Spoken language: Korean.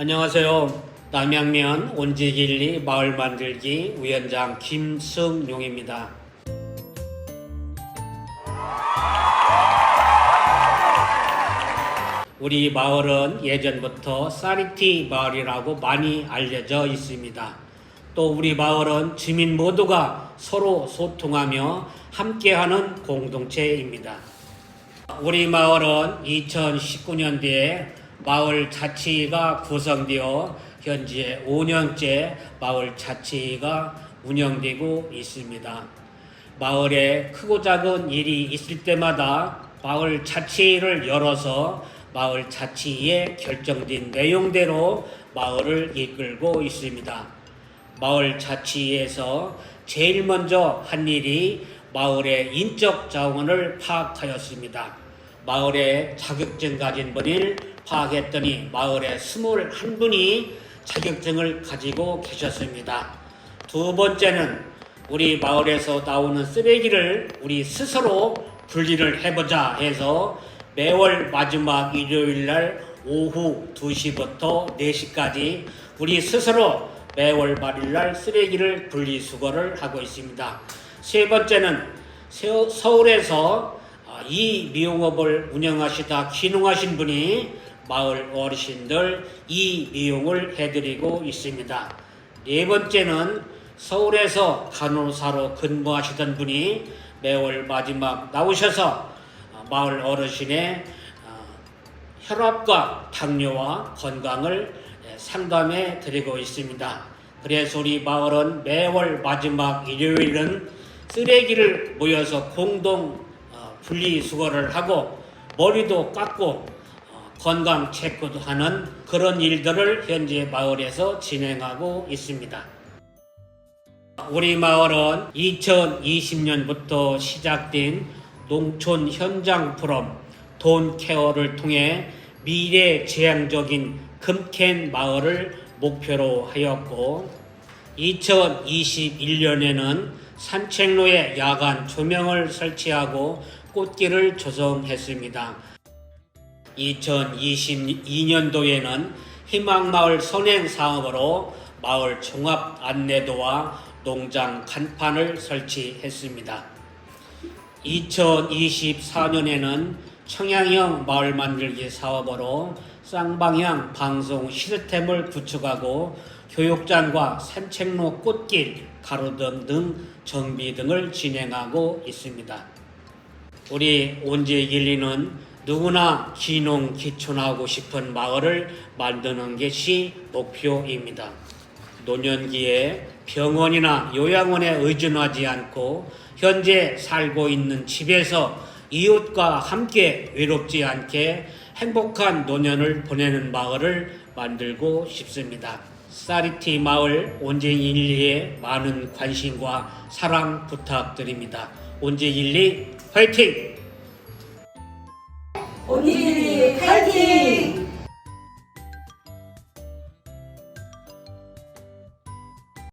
안녕하세요. 남양면 온지길리 마을 만들기 위원장 김승용입니다. 우리 마을은 예전부터 사리티 마을이라고 많이 알려져 있습니다. 또 우리 마을은 주민 모두가 서로 소통하며 함께하는 공동체입니다. 우리 마을은 2019년도에 마을 자치가 구성되어 현재 5년째 마을 자치가 운영되고 있습니다. 마을에 크고 작은 일이 있을 때마다 마을 자치를 열어서 마을 자치에 결정된 내용대로 마을을 이끌고 있습니다. 마을 자치에서 제일 먼저 한 일이 마을의 인적 자원을 파악하였습니다. 마을에 자격증 가진 분을 파악했더니 마을에 21분이 자격증을 가지고 계셨습니다. 두 번째는 우리 마을에서 나오는 쓰레기를 우리 스스로 분리를 해보자 해서 매월 마지막 일요일 날 오후 2시부터 4시까지 우리 스스로 매월 말일 날 쓰레기를 분리수거를 하고 있습니다. 세 번째는 서- 서울에서 아, 이 미용업을 운영하시다 귀농하신 분이 마을 어르신들 이 미용을 해드리고 있습니다. 네 번째는 서울에서 간호사로 근무하시던 분이 매월 마지막 나오셔서 아, 마을 어르신의 아, 혈압과 당뇨와 건강을 예, 상담해 드리고 있습니다. 그래서 우리 마을은 매월 마지막 일요일은 쓰레기를 모여서 공동 어, 분리수거를 하고 머리도 깎고 어, 건강 체크도 하는 그런 일들을 현재 마을에서 진행하고 있습니다. 우리 마을은 2020년부터 시작된 농촌 현장 프롬 돈 케어를 통해 미래 지향적인 금캔 마을을 목표로 하였고 2021년에는 산책로에 야간 조명을 설치하고 꽃길을 조성했습니다. 2022년도에는 희망마을 선행 사업으로 마을 종합 안내도와 농장 간판을 설치했습니다. 2024년에는 청양형 마을 만들기 사업으로 쌍방향 방송 시스템을 구축하고 교육장과 산책로 꽃길, 가로등 등 정비 등을 진행하고 있습니다. 우리 온재길리는 누구나 기농 기촌하고 싶은 마을을 만드는 것이 목표입니다. 노년기에 병원이나 요양원에 의존하지 않고 현재 살고 있는 집에서 이웃과 함께 외롭지 않게 행복한 노년을 보내는 마을을 만들고 싶습니다. 사리티 마을 온재일리에 많은 관심과 사랑 부탁드립니다. 온재일리 화이팅! 온진이 파이팅!